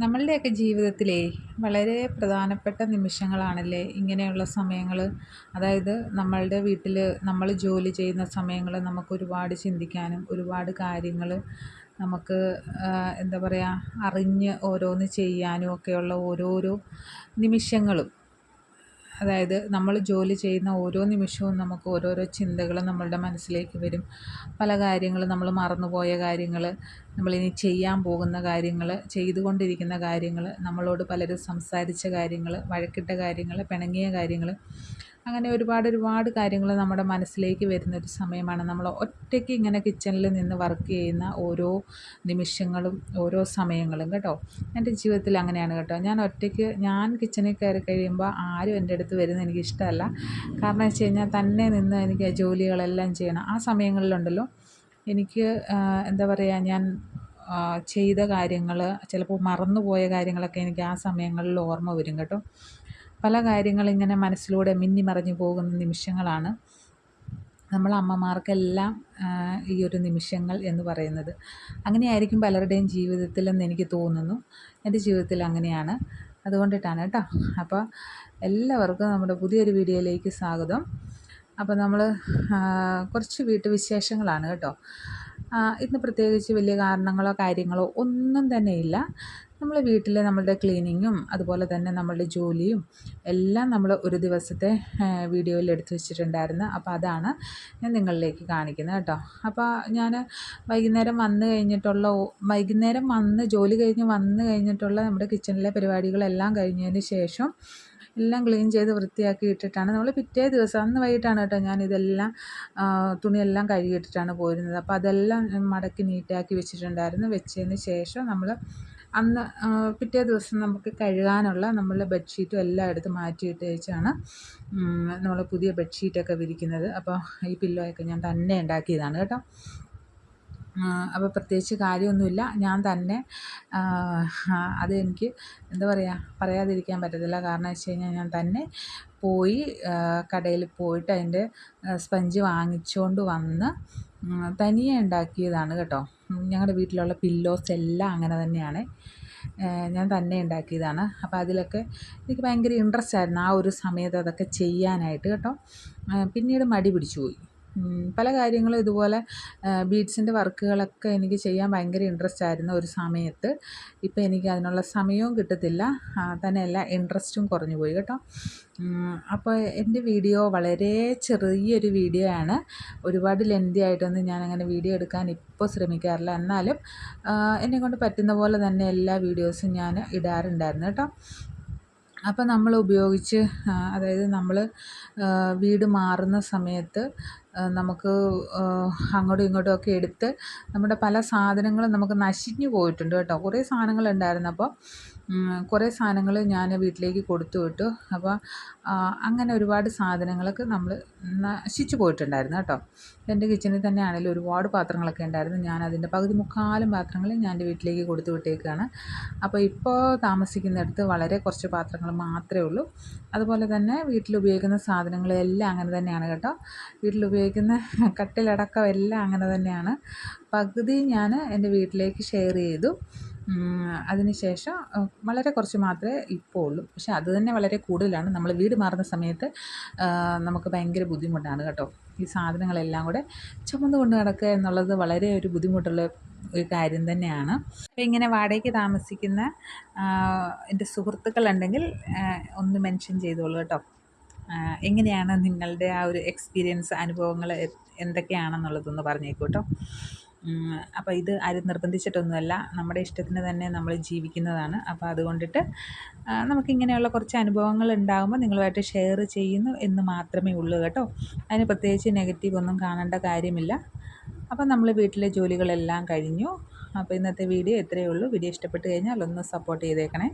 നമ്മളുടെയൊക്കെ ജീവിതത്തിലേ വളരെ പ്രധാനപ്പെട്ട നിമിഷങ്ങളാണല്ലേ ഇങ്ങനെയുള്ള സമയങ്ങൾ അതായത് നമ്മളുടെ വീട്ടിൽ നമ്മൾ ജോലി ചെയ്യുന്ന സമയങ്ങൾ നമുക്ക് ഒരുപാട് ചിന്തിക്കാനും ഒരുപാട് കാര്യങ്ങൾ നമുക്ക് എന്താ പറയുക അറിഞ്ഞ് ഓരോന്ന് ചെയ്യാനും ഒക്കെയുള്ള ഓരോരോ നിമിഷങ്ങളും. അതായത് നമ്മൾ ജോലി ചെയ്യുന്ന ഓരോ നിമിഷവും നമുക്ക് ഓരോരോ ചിന്തകൾ നമ്മളുടെ മനസ്സിലേക്ക് വരും. പല കാര്യങ്ങളും നമ്മൾ മറന്നുപോയ കാര്യങ്ങൾ നമ്മളിനി ചെയ്യാൻ പോകുന്ന കാര്യങ്ങൾ ചെയ്തുകൊണ്ടിരിക്കുന്ന കാര്യങ്ങൾ നമ്മളോട് പലരും സംസാരിച്ച കാര്യങ്ങൾ വഴക്കിട്ട കാര്യങ്ങൾ പിണങ്ങിയ കാര്യങ്ങൾ അങ്ങനെ ഒരുപാട് ഒരുപാട് കാര്യങ്ങൾ നമ്മുടെ മനസ്സിലേക്ക് വരുന്നൊരു സമയമാണ്. നമ്മൾ ഒറ്റയ്ക്ക് ഇങ്ങനെ കിച്ചണിൽ നിന്ന് വർക്ക് ചെയ്യുന്ന ഓരോ നിമിഷങ്ങളും ഓരോ സമയങ്ങളും കേട്ടോ. എന്റെ ജീവിതത്തിൽ അങ്ങനെയാണ് കേട്ടോ. ഞാൻ ഒറ്റയ്ക്ക് ഞാൻ കിച്ചണിൽ കയറി കഴിയുമ്പോൾ ആരും എന്റെ അടുത്ത് വരുന്നത് എനിക്ക് ഇഷ്ടമല്ല. കാരണം വെച്ച് കഴിഞ്ഞാൽ തന്നെ നിന്ന് എനിക്ക് ജോലികളെല്ലാം ചെയ്യണം. ആ സമയങ്ങളിലുണ്ടല്ലോ. എനിക്ക് എന്താ പറയുക ഞാൻ ചെയ്ത കാര്യങ്ങൾ ചിലപ്പോൾ മറന്നുപോയ കാര്യങ്ങളൊക്കെ എനിക്ക് ആ സമയങ്ങളിൽ ഓർമ്മ വരും കേട്ടോ. പല കാര്യങ്ങളിങ്ങനെ മനസ്സിലൂടെ മിന്നി മറഞ്ഞു പോകുന്ന നിമിഷങ്ങളാണ് നമ്മൾ അമ്മമാർക്കെല്ലാം ഈ ഒരു നിമിഷങ്ങൾ എന്ന് പറയുന്നത്. അങ്ങനെയായിരിക്കും പലരുടെയും ജീവിതത്തിലെന്ന് എനിക്ക് തോന്നുന്നു. എന്റെ ജീവിതത്തിൽ അങ്ങനെയാണ്. അതുകൊണ്ടിട്ടാണ് കേട്ടോ. അപ്പോൾ എല്ലാവർക്കും നമ്മുടെ പുതിയൊരു വീഡിയോയിലേക്ക് സ്വാഗതം. അപ്പോൾ നമ്മൾ കുറച്ച് വീട്ടുവിശേഷങ്ങളാണ് കേട്ടോ. ഇന്ന് പ്രത്യേകിച്ച് വലിയ കാരണങ്ങളോ കാര്യങ്ങളോ ഒന്നും തന്നെ ഇല്ല. നമ്മൾ വീട്ടിൽ നമ്മളുടെ ക്ലീനിങ്ങും അതുപോലെ തന്നെ നമ്മളുടെ ജോലിയും എല്ലാം നമ്മൾ ഒരു ദിവസത്തെ വീഡിയോയിൽ എടുത്തു വെച്ചിട്ടുണ്ടായിരുന്നു. അപ്പോൾ അതാണ് ഞാൻ നിങ്ങളിലേക്ക് കാണിക്കുന്നത് കേട്ടോ. അപ്പോൾ ഞാൻ വൈകുന്നേരം വന്നു കഴിഞ്ഞിട്ടുള്ള വൈകുന്നേരം വന്ന് ജോലി കഴിഞ്ഞ് വന്നു കഴിഞ്ഞിട്ടുള്ള നമ്മുടെ കിച്ചണിലെ പരിപാടികളെല്ലാം കഴിഞ്ഞതിന് ശേഷം എല്ലാം ക്ലീൻ ചെയ്ത് വൃത്തിയാക്കി ഇട്ടിട്ടാണ്. നമ്മൾ പിറ്റേ ദിവസം അന്ന് വൈകിട്ടാണ് കേട്ടോ ഞാൻ ഇതെല്ലാം തുണിയെല്ലാം കഴുകിയിട്ടിട്ടാണ് പോയിരുന്നത്. അപ്പോൾ അതെല്ലാം മടക്കി നീറ്റാക്കി വെച്ചിട്ടുണ്ടായിരുന്നു. വെച്ചതിന് ശേഷം നമ്മൾ അന്ന് പിറ്റേ ദിവസം നമുക്ക് കഴുകാനുള്ള നമ്മളുടെ ബെഡ്ഷീറ്റും എല്ലാം എടുത്ത് മാറ്റിയിട്ട് വെച്ചാണ് നമ്മൾ പുതിയ ബെഡ്ഷീറ്റൊക്കെ വിരിക്കുന്നത്. അപ്പോൾ ഈ പില്ലോയൊക്കെ ഞാൻ തന്നെ ഉണ്ടാക്കിയതാണ് കേട്ടോ. അപ്പോൾ പ്രത്യേകിച്ച് കാര്യമൊന്നുമില്ല. ഞാൻ തന്നെ അത് എനിക്ക് എന്താ പറയുക പറയാതിരിക്കാൻ പറ്റത്തില്ല. കാരണം വെച്ച് കഴിഞ്ഞാൽ ഞാൻ തന്നെ പോയി കടയിൽ പോയിട്ട് അതിന്റെ സ്പഞ്ച് വാങ്ങിച്ചുകൊണ്ട് വന്ന് തനിയെ ഉണ്ടാക്കിയതാണ് കേട്ടോ. ഞങ്ങളുടെ വീട്ടിലുള്ള പില്ലോസ് എല്ലാം അങ്ങനെ തന്നെയാണ്. ഞാൻ തന്നെ ഉണ്ടാക്കിയതാണ്. അപ്പോൾ അതിലൊക്കെ എനിക്ക് ഭയങ്കര ഇൻട്രസ്റ്റ് ആയിരുന്നു ആ ഒരു സമയത്ത് അതൊക്കെ ചെയ്യാനായിട്ട് കേട്ടോ. പിന്നീട് മടി പിടിച്ചു പോയി. പല കാര്യങ്ങളും ഇതുപോലെ ബീഡ്സിന്റെ വർക്കുകളൊക്കെ എനിക്ക് ചെയ്യാൻ ഭയങ്കര ഇൻട്രസ്റ്റ് ആയിരുന്നു ഒരു സമയത്ത്. ഇപ്പോൾ എനിക്ക് അതിനുള്ള സമയവും കിട്ടത്തില്ല. തന്നെയല്ല ഇൻട്രസ്റ്റും കുറഞ്ഞു പോയി കേട്ടോ. അപ്പോൾ എന്റെ വീഡിയോ വളരെ ചെറിയൊരു വീഡിയോ ആണ്. ഒരുപാട് ലെന്തി ആയിട്ടൊന്നും ഞാൻ അങ്ങനെ വീഡിയോ എടുക്കാൻ ഇപ്പോൾ ശ്രമിക്കാറില്ല. എന്നാലും എന്നെ കൊണ്ട് പറ്റുന്ന പോലെ തന്നെ എല്ലാ വീഡിയോസും ഞാൻ ഇടാറുണ്ടായിരുന്നു കേട്ടോ. അപ്പോൾ നമ്മൾ ഉപയോഗിച്ച് അതായത് നമ്മൾ വീട് മാറുന്ന സമയത്ത് നമുക്ക് അങ്ങോട്ടും ഇങ്ങോട്ടും ഒക്കെ എടുത്ത് നമ്മുടെ പല സാധനങ്ങളും നമുക്ക് നശിഞ്ഞു പോയിട്ടുണ്ട് കേട്ടോ. കുറേ സാധനങ്ങൾ ഉണ്ടായിരുന്നു. അപ്പോൾ കുറേ സാധനങ്ങൾ ഞാൻ വീട്ടിലേക്ക് കൊടുത്തു വിട്ടു. അപ്പോൾ അങ്ങനെ ഒരുപാട് സാധനങ്ങളൊക്കെ നമ്മൾ നശിച്ചു പോയിട്ടുണ്ടായിരുന്നു കേട്ടോ. എന്റെ കിച്ചണിൽ തന്നെ ആണെങ്കിലും ഒരുപാട് പാത്രങ്ങളൊക്കെ ഉണ്ടായിരുന്നു. ഞാൻ അതിന്റെ പകുതി മുക്കാലും പാത്രങ്ങൾ ഞാൻ എന്റെ വീട്ടിലേക്ക് കൊടുത്തു വിട്ടേക്കാണ്. അപ്പോൾ ഇപ്പോൾ താമസിക്കുന്നിടത്ത് വളരെ കുറച്ച് പാത്രങ്ങൾ മാത്രമേ ഉള്ളൂ. അതുപോലെ തന്നെ വീട്ടിൽ ഉപയോഗിക്കുന്ന സാധനങ്ങളെല്ലാം അങ്ങനെ തന്നെയാണ് കേട്ടോ. വീട്ടിൽ ഉപയോഗിക്കുന്ന കട്ടിലടക്കം എല്ലാം അങ്ങനെ തന്നെയാണ്. പകുതി ഞാൻ എന്റെ വീട്ടിലേക്ക് ഷെയർ ചെയ്തു. അതിനുശേഷം വളരെ കുറച്ച് മാത്രമേ ഇപ്പോൾ ഉള്ളൂ. പക്ഷേ അത് തന്നെ വളരെ കൂടുതലാണ്. നമ്മൾ വീട് മാറുന്ന സമയത്ത് നമുക്ക് ഭയങ്കര ബുദ്ധിമുട്ടാണ് കേട്ടോ. ഈ സാധനങ്ങളെല്ലാം കൂടെ ചുമന്ന് കൊണ്ട് നടക്കുക എന്നുള്ളത് വളരെ ഒരു ബുദ്ധിമുട്ടുള്ള ഒരു കാര്യം തന്നെയാണ്. അപ്പോൾ ഇങ്ങനെ വാടകയ്ക്ക് താമസിക്കുന്ന എന്റെ സുഹൃത്തുക്കളുണ്ടെങ്കിൽ ഒന്ന് മെൻഷൻ ചെയ്തോളൂ കേട്ടോ. എങ്ങനെയാണ് നിങ്ങളുടെ ആ ഒരു എക്സ്പീരിയൻസ് അനുഭവങ്ങൾ എന്തൊക്കെയാണെന്നുള്ളതൊന്ന് പറഞ്ഞേക്കൂ അപ്പോൾ ഇത് ആരും നിർബന്ധിച്ചിട്ടൊന്നുമല്ല. നമ്മുടെ ഇഷ്ടത്തിന് തന്നെ നമ്മൾ ജീവിക്കുന്നതാണ്. അപ്പോൾ അതുകൊണ്ടിട്ട് നമുക്കിങ്ങനെയുള്ള കുറച്ച് അനുഭവങ്ങൾ ഉണ്ടാകുമ്പോൾ നിങ്ങളുമായിട്ട് ഷെയർ ചെയ്യുന്നു എന്ന് മാത്രമേ ഉള്ളൂ കേട്ടോ. അതിന് പ്രത്യേകിച്ച് നെഗറ്റീവ് ഒന്നും കാണേണ്ട കാര്യമില്ല. അപ്പോൾ നമ്മൾ വീട്ടിലെ ജോലികളെല്ലാം കഴിഞ്ഞു. അപ്പോൾ ഇന്നത്തെ വീഡിയോ ഇത്രയേ ഉള്ളൂ. വീഡിയോ ഇഷ്ടപ്പെട്ട് കഴിഞ്ഞാൽ ഒന്ന് സപ്പോർട്ട് ചെയ്തേക്കണേ.